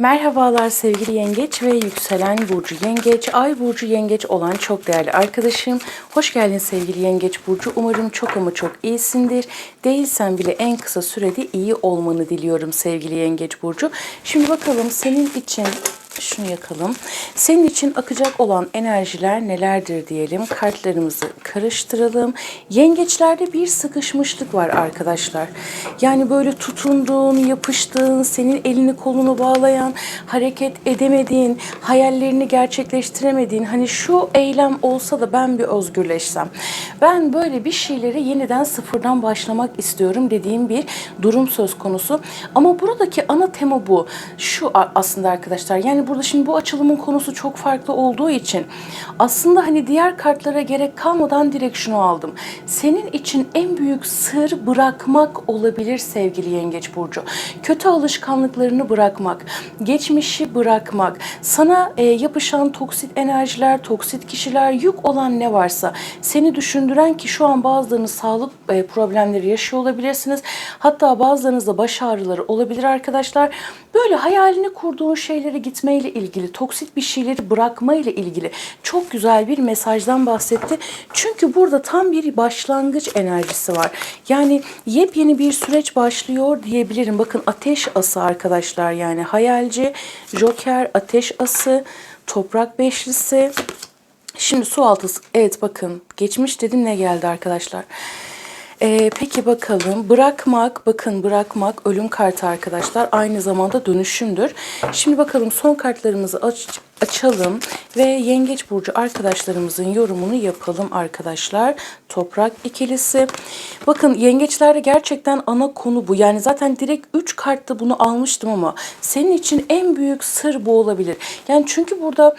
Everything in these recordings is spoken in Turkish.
Merhabalar sevgili yengeç ve yükselen burcu yengeç, ay burcu yengeç olan çok değerli arkadaşım. Hoş geldin sevgili yengeç burcu. Umarım çok ama çok iyisindir. Değilsen bile en kısa sürede iyi olmanı diliyorum sevgili yengeç burcu. Şimdi bakalım senin için şunu yakalım. Senin için akacak olan enerjiler nelerdir diyelim. Kartlarımızı karıştıralım. Yengeçlerde bir sıkışmışlık var arkadaşlar. Yani böyle tutunduğun, yapıştığın, senin elini kolunu bağlayan, hareket edemediğin, hayallerini gerçekleştiremediğin, hani şu eylem olsa da ben bir özgürleşsem. Ben böyle bir şeyleri yeniden sıfırdan başlamak istiyorum dediğim bir durum söz konusu. Ama buradaki ana tema bu. Şu aslında arkadaşlar. Yani burada şimdi bu açılımın konusu çok farklı olduğu için aslında hani diğer kartlara gerek kalmadan direkt şunu aldım. Senin için en büyük sır bırakmak olabilir sevgili Yengeç Burcu. Kötü alışkanlıklarını bırakmak, geçmişi bırakmak, sana e, yapışan toksit enerjiler, toksit kişiler, yük olan ne varsa seni düşündüren ki şu an bazılarınız sağlık e, problemleri yaşıyor olabilirsiniz. Hatta bazılarınızda baş ağrıları olabilir arkadaşlar. Böyle hayalini kurduğun şeylere gitmeyle ilgili, toksit bir şeyleri bırakmayla ilgili çok güzel bir mesajdan bahsetti. Çünkü burada tam bir başlangıç enerjisi var. Yani yepyeni bir süreç başlıyor diyebilirim. Bakın ateş ası arkadaşlar yani hayalci, joker, ateş ası, toprak beşlisi. Şimdi su altısı. Evet bakın geçmiş dedim ne geldi arkadaşlar. Ee, peki bakalım bırakmak bakın bırakmak ölüm kartı arkadaşlar aynı zamanda dönüşümdür. Şimdi bakalım son kartlarımızı aç, açalım ve yengeç burcu arkadaşlarımızın yorumunu yapalım arkadaşlar. Toprak ikilisi. Bakın yengeçlerde gerçekten ana konu bu. Yani zaten direkt 3 kartta bunu almıştım ama senin için en büyük sır bu olabilir. Yani çünkü burada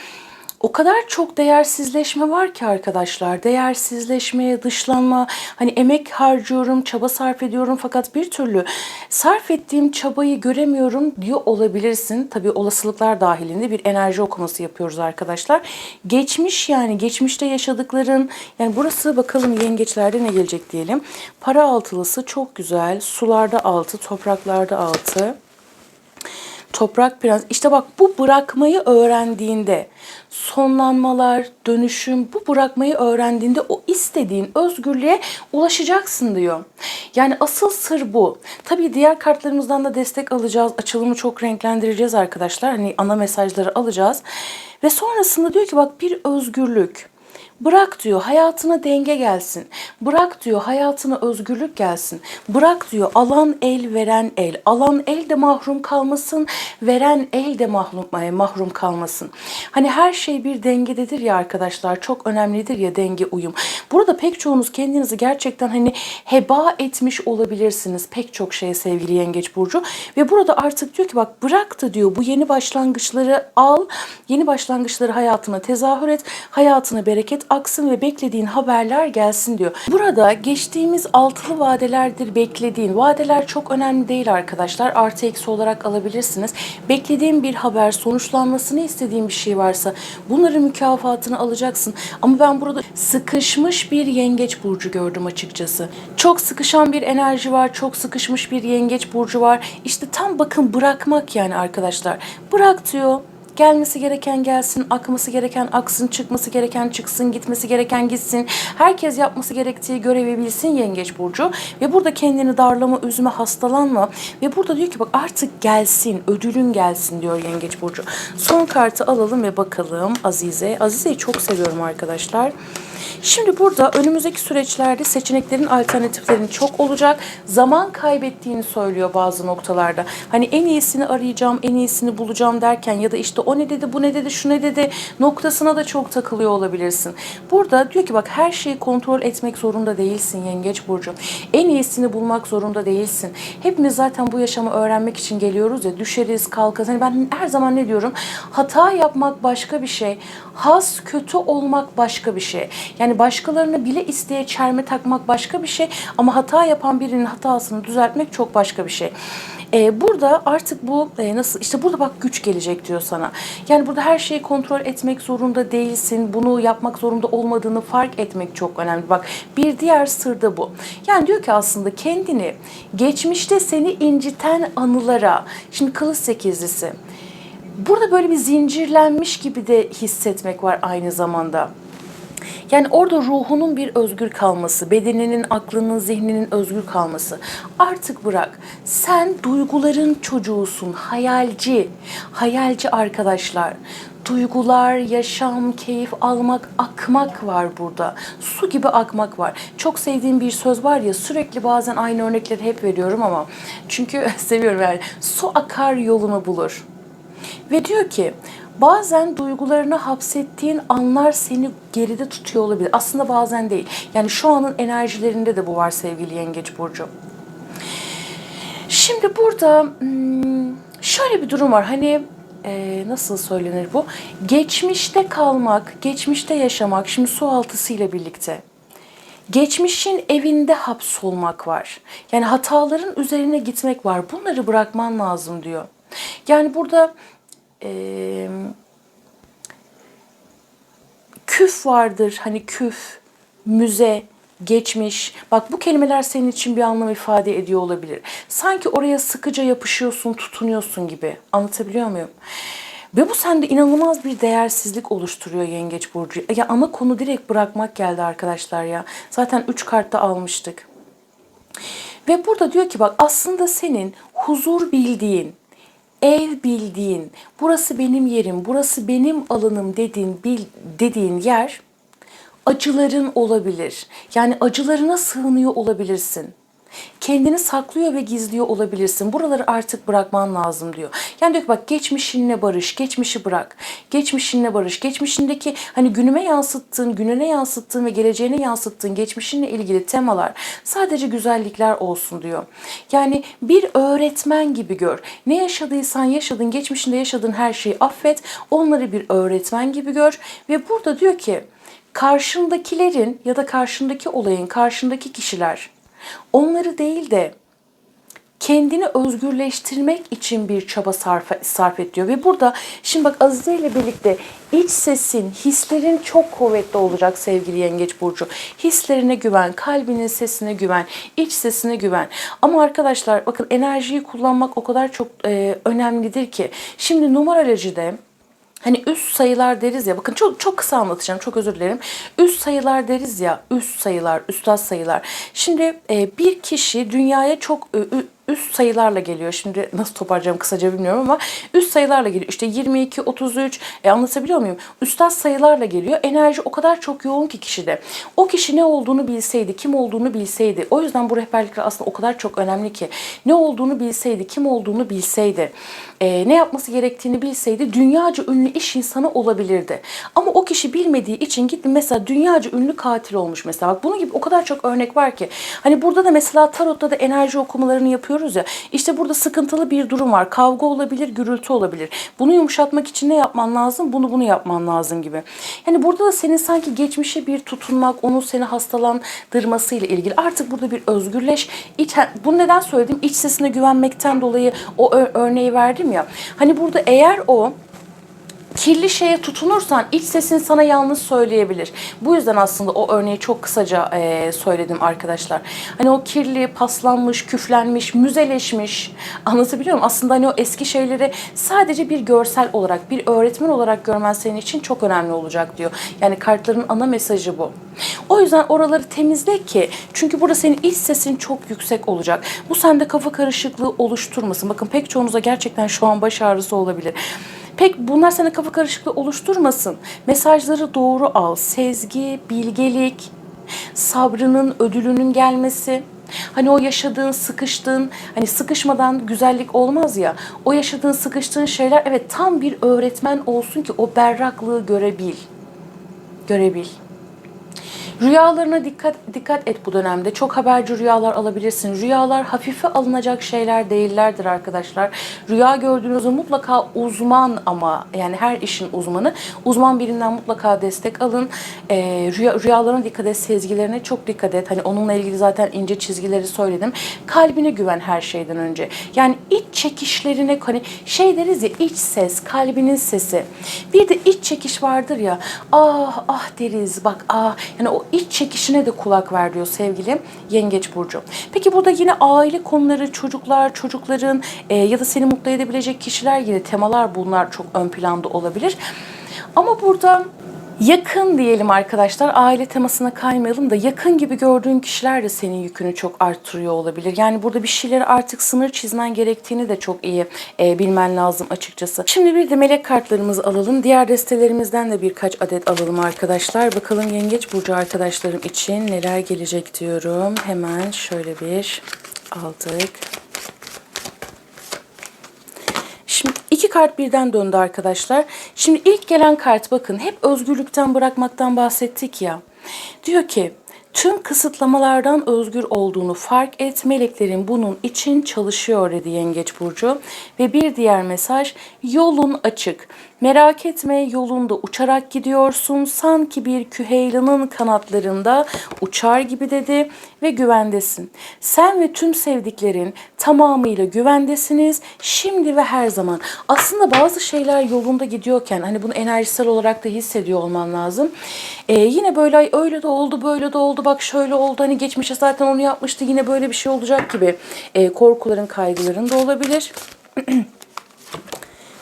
o kadar çok değersizleşme var ki arkadaşlar. Değersizleşmeye, dışlanma, hani emek harcıyorum, çaba sarf ediyorum fakat bir türlü sarf ettiğim çabayı göremiyorum diyor olabilirsin. Tabii olasılıklar dahilinde bir enerji okuması yapıyoruz arkadaşlar. Geçmiş yani geçmişte yaşadıkların yani burası bakalım yengeçlerde ne gelecek diyelim. Para altılısı çok güzel. Sularda altı, topraklarda altı. Toprak prens. İşte bak bu bırakmayı öğrendiğinde sonlanmalar, dönüşüm bu bırakmayı öğrendiğinde o istediğin özgürlüğe ulaşacaksın diyor. Yani asıl sır bu. Tabii diğer kartlarımızdan da destek alacağız. Açılımı çok renklendireceğiz arkadaşlar. Hani ana mesajları alacağız. Ve sonrasında diyor ki bak bir özgürlük. Bırak diyor hayatına denge gelsin. Bırak diyor hayatına özgürlük gelsin. Bırak diyor alan el veren el. Alan el de mahrum kalmasın. Veren el de mahrum, mahrum kalmasın. Hani her şey bir dengededir ya arkadaşlar. Çok önemlidir ya denge uyum. Burada pek çoğunuz kendinizi gerçekten hani heba etmiş olabilirsiniz. Pek çok şeye sevgili Yengeç Burcu. Ve burada artık diyor ki bak bırak da diyor bu yeni başlangıçları al. Yeni başlangıçları hayatına tezahür et. Hayatına bereket aksın ve beklediğin haberler gelsin diyor. Burada geçtiğimiz altılı vadelerdir beklediğin. Vadeler çok önemli değil arkadaşlar. Artı eksi olarak alabilirsiniz. Beklediğin bir haber, sonuçlanmasını istediğin bir şey varsa bunların mükafatını alacaksın. Ama ben burada sıkışmış bir yengeç burcu gördüm açıkçası. Çok sıkışan bir enerji var, çok sıkışmış bir yengeç burcu var. İşte tam bakın bırakmak yani arkadaşlar. Bırak diyor. Gelmesi gereken gelsin, akması gereken aksın, çıkması gereken çıksın, gitmesi gereken gitsin. Herkes yapması gerektiği görevi bilsin Yengeç Burcu. Ve burada kendini darlama, üzme, hastalanma. Ve burada diyor ki bak artık gelsin, ödülün gelsin diyor Yengeç Burcu. Son kartı alalım ve bakalım Azize. Azize'yi çok seviyorum arkadaşlar. Şimdi burada önümüzdeki süreçlerde seçeneklerin alternatiflerin çok olacak. Zaman kaybettiğini söylüyor bazı noktalarda. Hani en iyisini arayacağım, en iyisini bulacağım derken ya da işte o ne dedi, bu ne dedi, şu ne dedi noktasına da çok takılıyor olabilirsin. Burada diyor ki bak her şeyi kontrol etmek zorunda değilsin Yengeç Burcu. En iyisini bulmak zorunda değilsin. Hepimiz zaten bu yaşamı öğrenmek için geliyoruz ya düşeriz, kalkarız. Hani ben her zaman ne diyorum? Hata yapmak başka bir şey. Has kötü olmak başka bir şey. Yani başkalarını bile isteye çelme takmak başka bir şey ama hata yapan birinin hatasını düzeltmek çok başka bir şey. Ee, burada artık bu e, nasıl işte burada bak güç gelecek diyor sana. Yani burada her şeyi kontrol etmek zorunda değilsin. Bunu yapmak zorunda olmadığını fark etmek çok önemli. Bak bir diğer sır da bu. Yani diyor ki aslında kendini geçmişte seni inciten anılara şimdi kılıç sekizlisi Burada böyle bir zincirlenmiş gibi de hissetmek var aynı zamanda. Yani orada ruhunun bir özgür kalması, bedeninin, aklının, zihninin özgür kalması. Artık bırak. Sen duyguların çocuğusun, hayalci. Hayalci arkadaşlar. Duygular, yaşam, keyif almak, akmak var burada. Su gibi akmak var. Çok sevdiğim bir söz var ya sürekli bazen aynı örnekleri hep veriyorum ama çünkü seviyorum yani. Su akar yolunu bulur. Ve diyor ki bazen duygularını hapsettiğin anlar seni geride tutuyor olabilir. Aslında bazen değil. Yani şu anın enerjilerinde de bu var sevgili Yengeç Burcu. Şimdi burada hmm, şöyle bir durum var. Hani e, nasıl söylenir bu? Geçmişte kalmak, geçmişte yaşamak, şimdi su altısıyla birlikte. Geçmişin evinde hapsolmak var. Yani hataların üzerine gitmek var. Bunları bırakman lazım diyor. Yani burada eee küf vardır. Hani küf, müze, geçmiş. Bak bu kelimeler senin için bir anlam ifade ediyor olabilir. Sanki oraya sıkıca yapışıyorsun, tutunuyorsun gibi. Anlatabiliyor muyum? Ve bu sende inanılmaz bir değersizlik oluşturuyor Yengeç Burcu. Ya ama konu direkt bırakmak geldi arkadaşlar ya. Zaten 3 kartta almıştık. Ve burada diyor ki bak aslında senin huzur bildiğin, ev bildiğin, burası benim yerim, burası benim alanım dediğin, bil, dediğin yer acıların olabilir. Yani acılarına sığınıyor olabilirsin. Kendini saklıyor ve gizliyor olabilirsin. Buraları artık bırakman lazım diyor. Yani diyor ki bak geçmişinle barış, geçmişi bırak. Geçmişinle barış. Geçmişindeki hani günüme yansıttığın, gününe yansıttığın ve geleceğine yansıttığın geçmişinle ilgili temalar sadece güzellikler olsun diyor. Yani bir öğretmen gibi gör. Ne yaşadıysan yaşadın, geçmişinde yaşadığın her şeyi affet. Onları bir öğretmen gibi gör. Ve burada diyor ki karşındakilerin ya da karşındaki olayın, karşındaki kişiler onları değil de kendini özgürleştirmek için bir çaba sarf, sarf et diyor. Ve burada şimdi bak Azize ile birlikte iç sesin, hislerin çok kuvvetli olacak sevgili Yengeç Burcu. Hislerine güven, kalbinin sesine güven, iç sesine güven. Ama arkadaşlar bakın enerjiyi kullanmak o kadar çok e, önemlidir ki. Şimdi numarolojide Hani üst sayılar deriz ya bakın çok çok kısa anlatacağım çok özür dilerim. Üst sayılar deriz ya üst sayılar üstad sayılar. Şimdi e, bir kişi dünyaya çok e, üst sayılarla geliyor. Şimdi nasıl toparlayacağım kısaca bilmiyorum ama üst sayılarla geliyor. İşte 22, 33 e, anlatabiliyor muyum? Üstad sayılarla geliyor. Enerji o kadar çok yoğun ki kişide. O kişi ne olduğunu bilseydi, kim olduğunu bilseydi. O yüzden bu rehberlikler aslında o kadar çok önemli ki. Ne olduğunu bilseydi, kim olduğunu bilseydi. E, ne yapması gerektiğini bilseydi dünyaca ünlü iş insanı olabilirdi. Ama o kişi bilmediği için gitti mesela dünyaca ünlü katil olmuş mesela. Bak bunun gibi o kadar çok örnek var ki. Hani burada da mesela tarotta da enerji okumalarını yapıyoruz ya. İşte burada sıkıntılı bir durum var. Kavga olabilir, gürültü olabilir. Bunu yumuşatmak için ne yapman lazım? Bunu bunu yapman lazım gibi. Yani burada da senin sanki geçmişe bir tutunmak, onun seni hastalandırmasıyla ilgili. Artık burada bir özgürleş. İç, bunu neden söyledim? İç sesine güvenmekten dolayı o örneği verdim ya. Hani burada eğer o kirli şeye tutunursan iç sesin sana yalnız söyleyebilir. Bu yüzden aslında o örneği çok kısaca e, söyledim arkadaşlar. Hani o kirli, paslanmış, küflenmiş, müzeleşmiş anlatabiliyor muyum? Aslında hani o eski şeyleri sadece bir görsel olarak, bir öğretmen olarak görmen senin için çok önemli olacak diyor. Yani kartların ana mesajı bu. O yüzden oraları temizle ki çünkü burada senin iç sesin çok yüksek olacak. Bu sende kafa karışıklığı oluşturmasın. Bakın pek çoğunuza gerçekten şu an baş ağrısı olabilir. Pek bunlar sana kafa karışıklığı oluşturmasın. Mesajları doğru al. Sezgi, bilgelik, sabrının ödülünün gelmesi. Hani o yaşadığın, sıkıştığın, hani sıkışmadan güzellik olmaz ya. O yaşadığın, sıkıştığın şeyler evet tam bir öğretmen olsun ki o berraklığı görebil. Görebil. Rüyalarına dikkat dikkat et bu dönemde. Çok haberci rüyalar alabilirsin. Rüyalar hafife alınacak şeyler değillerdir arkadaşlar. Rüya gördüğünüzde mutlaka uzman ama yani her işin uzmanı uzman birinden mutlaka destek alın. Ee, rüya, rüyalarına dikkat et, sezgilerine çok dikkat et. Hani onunla ilgili zaten ince çizgileri söyledim. Kalbine güven her şeyden önce. Yani iç çekişlerine hani şey deriz ya iç ses, kalbinin sesi. Bir de iç çekiş vardır ya. Ah ah deriz bak ah yani o iç çekişine de kulak ver diyor sevgili Yengeç Burcu. Peki burada yine aile konuları, çocuklar, çocukların e, ya da seni mutlu edebilecek kişiler yine temalar bunlar çok ön planda olabilir. Ama burada yakın diyelim arkadaşlar aile temasına kaymayalım da yakın gibi gördüğün kişiler de senin yükünü çok arttırıyor olabilir. Yani burada bir şeyleri artık sınır çizmen gerektiğini de çok iyi e, bilmen lazım açıkçası. Şimdi bir de melek kartlarımızı alalım. Diğer destelerimizden de birkaç adet alalım arkadaşlar. Bakalım yengeç burcu arkadaşlarım için neler gelecek diyorum. Hemen şöyle bir aldık. Şimdi kart birden döndü arkadaşlar. Şimdi ilk gelen kart bakın hep özgürlükten bırakmaktan bahsettik ya. Diyor ki tüm kısıtlamalardan özgür olduğunu fark et. Meleklerin bunun için çalışıyor dedi Yengeç Burcu. Ve bir diğer mesaj yolun açık. Merak etme yolunda uçarak gidiyorsun. Sanki bir küheylanın kanatlarında uçar gibi dedi ve güvendesin. Sen ve tüm sevdiklerin tamamıyla güvendesiniz. Şimdi ve her zaman. Aslında bazı şeyler yolunda gidiyorken hani bunu enerjisel olarak da hissediyor olman lazım. Ee, yine böyle öyle de oldu böyle de oldu bak şöyle oldu hani geçmişe zaten onu yapmıştı yine böyle bir şey olacak gibi e, korkuların kaygıların da olabilir.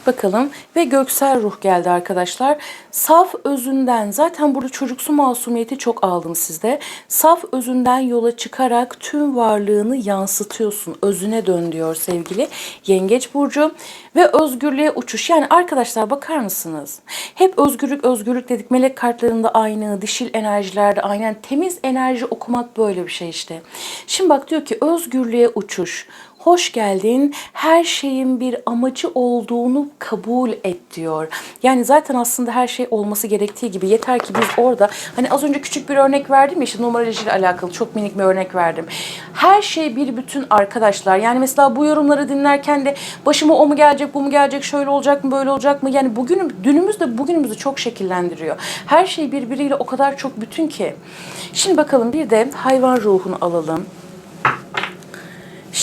Bakalım ve göksel ruh geldi arkadaşlar. Saf özünden zaten burada çocuksu masumiyeti çok aldım sizde. Saf özünden yola çıkarak tüm varlığını yansıtıyorsun. Özüne dön diyor sevgili Yengeç Burcu. Ve özgürlüğe uçuş. Yani arkadaşlar bakar mısınız? Hep özgürlük özgürlük dedik. Melek kartlarında aynı, dişil enerjilerde aynen. Temiz enerji okumak böyle bir şey işte. Şimdi bak diyor ki özgürlüğe uçuş hoş geldin. Her şeyin bir amacı olduğunu kabul et diyor. Yani zaten aslında her şey olması gerektiği gibi yeter ki biz orada hani az önce küçük bir örnek verdim ya işte numarolojiyle alakalı çok minik bir örnek verdim. Her şey bir bütün arkadaşlar. Yani mesela bu yorumları dinlerken de başıma o mu gelecek, bu mu gelecek, şöyle olacak mı, böyle olacak mı? Yani bugün dünümüz de bugünümüzü çok şekillendiriyor. Her şey birbiriyle o kadar çok bütün ki. Şimdi bakalım bir de hayvan ruhunu alalım.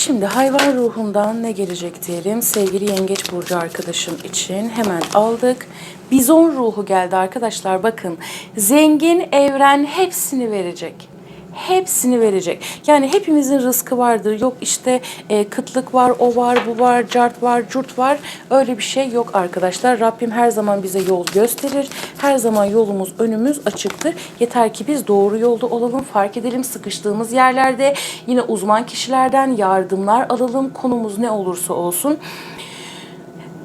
Şimdi hayvan ruhundan ne gelecek diyelim. Sevgili yengeç burcu arkadaşım için hemen aldık. Bizon ruhu geldi arkadaşlar bakın. Zengin evren hepsini verecek hepsini verecek. Yani hepimizin rızkı vardır. Yok işte e, kıtlık var, o var, bu var, cart var, curt var. Öyle bir şey yok arkadaşlar. Rabbim her zaman bize yol gösterir. Her zaman yolumuz, önümüz açıktır. Yeter ki biz doğru yolda olalım, fark edelim sıkıştığımız yerlerde. Yine uzman kişilerden yardımlar alalım. Konumuz ne olursa olsun.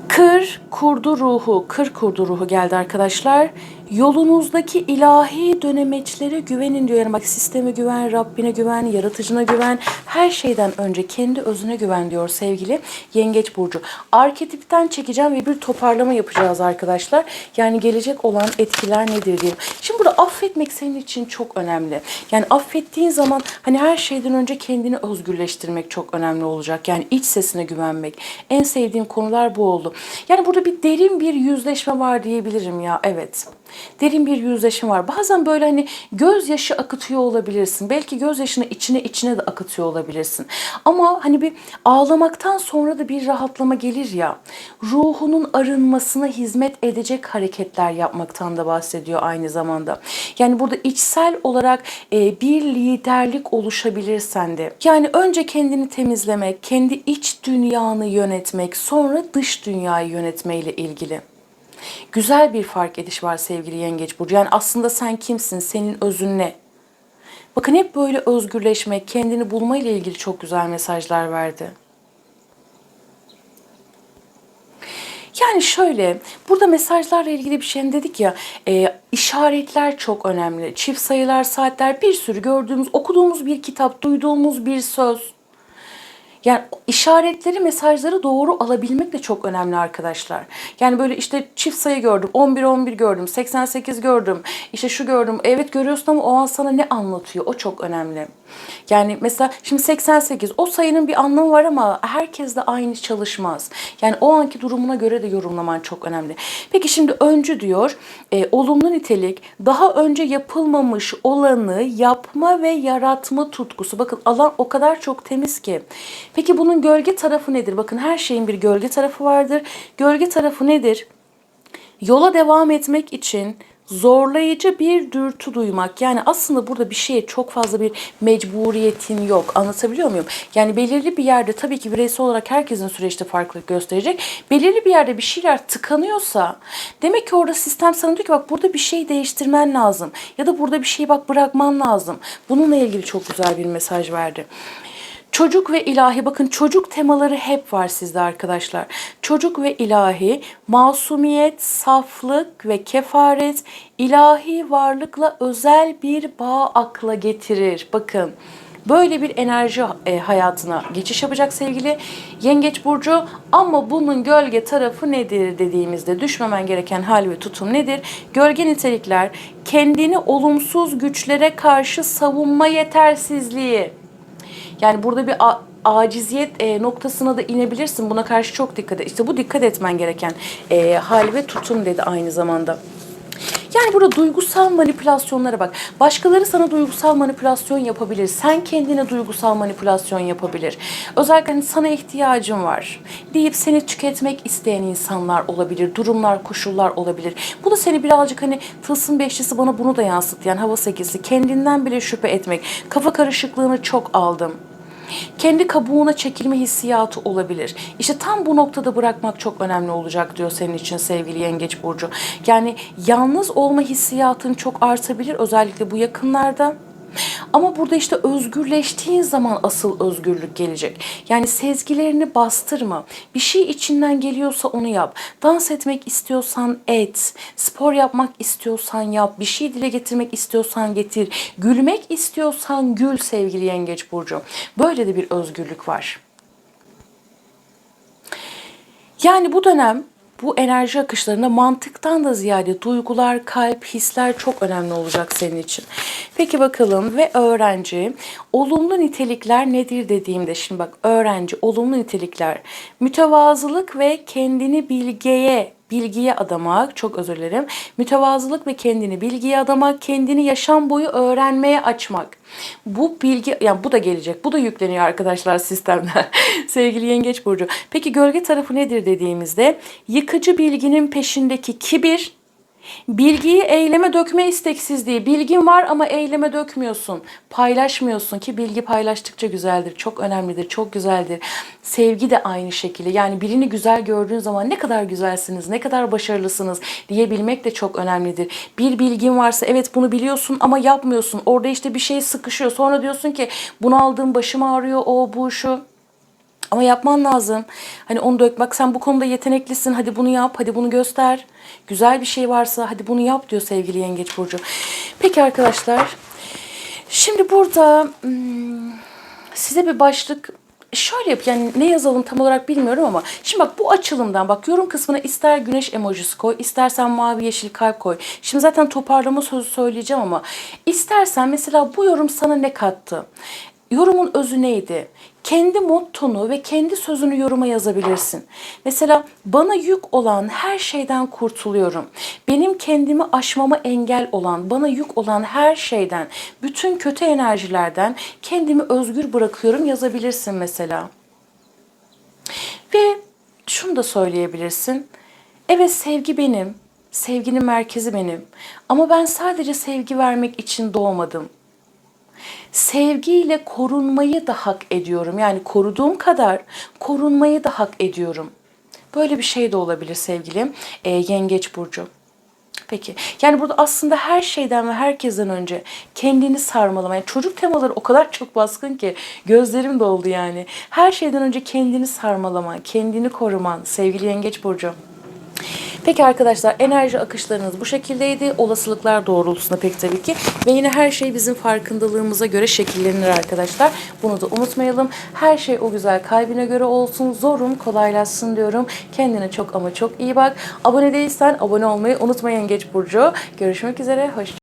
Kır kurdu ruhu, kır kurdu ruhu geldi arkadaşlar. Yolunuzdaki ilahi dönemeçlere güvenin diyor. Yani bak sisteme güven, Rabbine güven, yaratıcına güven. Her şeyden önce kendi özüne güven diyor sevgili Yengeç Burcu. Arketipten çekeceğim ve bir toparlama yapacağız arkadaşlar. Yani gelecek olan etkiler nedir diye. Şimdi burada affetmek senin için çok önemli. Yani affettiğin zaman hani her şeyden önce kendini özgürleştirmek çok önemli olacak. Yani iç sesine güvenmek. En sevdiğim konular bu oldu. Yani burada bir derin bir yüzleşme var diyebilirim ya. Evet. Derin bir yüzleşme var. Bazen böyle hani gözyaşı akıtıyor olabilirsin. Belki gözyaşını içine içine de akıtıyor olabilirsin. Ama hani bir ağlamaktan sonra da bir rahatlama gelir ya. Ruhunun arınmasına hizmet edecek hareketler yapmaktan da bahsediyor aynı zamanda. Yani burada içsel olarak e, bir liderlik oluşabilir sende. Yani önce kendini temizlemek, kendi iç dünyanı yönetmek, sonra dış dünyayı yönetmeyle ilgili. Güzel bir fark ediş var sevgili Yengeç Burcu. Yani aslında sen kimsin, senin özün ne? Bakın hep böyle özgürleşmek, kendini bulma ile ilgili çok güzel mesajlar verdi. Yani şöyle, burada mesajlarla ilgili bir şey dedik ya, e, işaretler çok önemli. Çift sayılar, saatler, bir sürü gördüğümüz, okuduğumuz bir kitap, duyduğumuz bir söz. Yani işaretleri, mesajları doğru alabilmek de çok önemli arkadaşlar. Yani böyle işte çift sayı gördüm, 11 11 gördüm, 88 gördüm, işte şu gördüm. Evet görüyorsun ama o an sana ne anlatıyor? O çok önemli. Yani mesela şimdi 88 o sayının bir anlamı var ama herkes de aynı çalışmaz. Yani o anki durumuna göre de yorumlaman çok önemli. Peki şimdi öncü diyor e, olumlu nitelik daha önce yapılmamış olanı yapma ve yaratma tutkusu. Bakın alan o kadar çok temiz ki. Peki bunun gölge tarafı nedir? Bakın her şeyin bir gölge tarafı vardır. Gölge tarafı nedir? Yola devam etmek için zorlayıcı bir dürtü duymak. Yani aslında burada bir şeye çok fazla bir mecburiyetin yok. Anlatabiliyor muyum? Yani belirli bir yerde tabii ki bireysel olarak herkesin süreçte farklılık gösterecek. Belirli bir yerde bir şeyler tıkanıyorsa demek ki orada sistem sana diyor ki bak burada bir şey değiştirmen lazım. Ya da burada bir şeyi bak bırakman lazım. Bununla ilgili çok güzel bir mesaj verdi. Çocuk ve ilahi bakın çocuk temaları hep var sizde arkadaşlar. Çocuk ve ilahi, masumiyet, saflık ve kefaret ilahi varlıkla özel bir bağ akla getirir. Bakın böyle bir enerji e, hayatına geçiş yapacak sevgili Yengeç burcu ama bunun gölge tarafı nedir dediğimizde düşmemen gereken hal ve tutum nedir? Gölge nitelikler kendini olumsuz güçlere karşı savunma yetersizliği. Yani burada bir aciziyet e, noktasına da inebilirsin. Buna karşı çok dikkat et. İşte bu dikkat etmen gereken e, hal ve tutum dedi aynı zamanda. Yani burada duygusal manipülasyonlara bak. Başkaları sana duygusal manipülasyon yapabilir. Sen kendine duygusal manipülasyon yapabilir. Özellikle hani sana ihtiyacım var deyip seni tüketmek isteyen insanlar olabilir. Durumlar, koşullar olabilir. Bu da seni birazcık hani tılsım beşlisi bana bunu da yansıttı. Yani hava sekizli. Kendinden bile şüphe etmek. Kafa karışıklığını çok aldım kendi kabuğuna çekilme hissiyatı olabilir. İşte tam bu noktada bırakmak çok önemli olacak diyor senin için sevgili Yengeç Burcu. Yani yalnız olma hissiyatın çok artabilir özellikle bu yakınlarda. Ama burada işte özgürleştiğin zaman asıl özgürlük gelecek. Yani sezgilerini bastırma. Bir şey içinden geliyorsa onu yap. Dans etmek istiyorsan et. Spor yapmak istiyorsan yap. Bir şey dile getirmek istiyorsan getir. Gülmek istiyorsan gül sevgili Yengeç Burcu. Böyle de bir özgürlük var. Yani bu dönem bu enerji akışlarında mantıktan da ziyade duygular, kalp, hisler çok önemli olacak senin için. Peki bakalım ve öğrenci olumlu nitelikler nedir dediğimde şimdi bak öğrenci olumlu nitelikler mütevazılık ve kendini bilgiye bilgiye adamak, çok özür dilerim. Mütevazılık ve kendini bilgiye adamak, kendini yaşam boyu öğrenmeye açmak. Bu bilgi, yani bu da gelecek, bu da yükleniyor arkadaşlar sistemden. Sevgili Yengeç Burcu. Peki gölge tarafı nedir dediğimizde, yıkıcı bilginin peşindeki kibir, Bilgiyi eyleme dökme isteksizliği. Bilgin var ama eyleme dökmüyorsun. Paylaşmıyorsun ki bilgi paylaştıkça güzeldir. Çok önemlidir, çok güzeldir. Sevgi de aynı şekilde. Yani birini güzel gördüğün zaman ne kadar güzelsiniz, ne kadar başarılısınız diyebilmek de çok önemlidir. Bir bilgin varsa evet bunu biliyorsun ama yapmıyorsun. Orada işte bir şey sıkışıyor. Sonra diyorsun ki bunu aldığım başım ağrıyor, o bu şu. Ama yapman lazım. Hani onu dök. Bak sen bu konuda yeteneklisin. Hadi bunu yap. Hadi bunu göster. Güzel bir şey varsa hadi bunu yap diyor sevgili Yengeç Burcu. Peki arkadaşlar. Şimdi burada hmm, size bir başlık şöyle yap yani ne yazalım tam olarak bilmiyorum ama şimdi bak bu açılımdan bak yorum kısmına ister güneş emojisi koy istersen mavi yeşil kalp koy. Şimdi zaten toparlama sözü söyleyeceğim ama istersen mesela bu yorum sana ne kattı? Yorumun özü neydi? Kendi mottonu ve kendi sözünü yoruma yazabilirsin. Mesela bana yük olan her şeyden kurtuluyorum. Benim kendimi aşmama engel olan, bana yük olan her şeyden, bütün kötü enerjilerden kendimi özgür bırakıyorum yazabilirsin mesela. Ve şunu da söyleyebilirsin. Evet sevgi benim, sevginin merkezi benim. Ama ben sadece sevgi vermek için doğmadım sevgiyle korunmayı da hak ediyorum. Yani koruduğum kadar korunmayı da hak ediyorum. Böyle bir şey de olabilir sevgilim e, Yengeç Burcu. Peki. Yani burada aslında her şeyden ve herkesten önce kendini sarmalama. Yani çocuk temaları o kadar çok baskın ki gözlerim doldu yani. Her şeyden önce kendini sarmalama, kendini koruman sevgili Yengeç Burcu. Peki arkadaşlar enerji akışlarınız bu şekildeydi. Olasılıklar doğrultusunda pek tabii ki. Ve yine her şey bizim farkındalığımıza göre şekillenir arkadaşlar. Bunu da unutmayalım. Her şey o güzel kalbine göre olsun. Zorun kolaylaşsın diyorum. Kendine çok ama çok iyi bak. Abone değilsen abone olmayı unutmayın Geç Burcu. Görüşmek üzere. Hoşçakalın.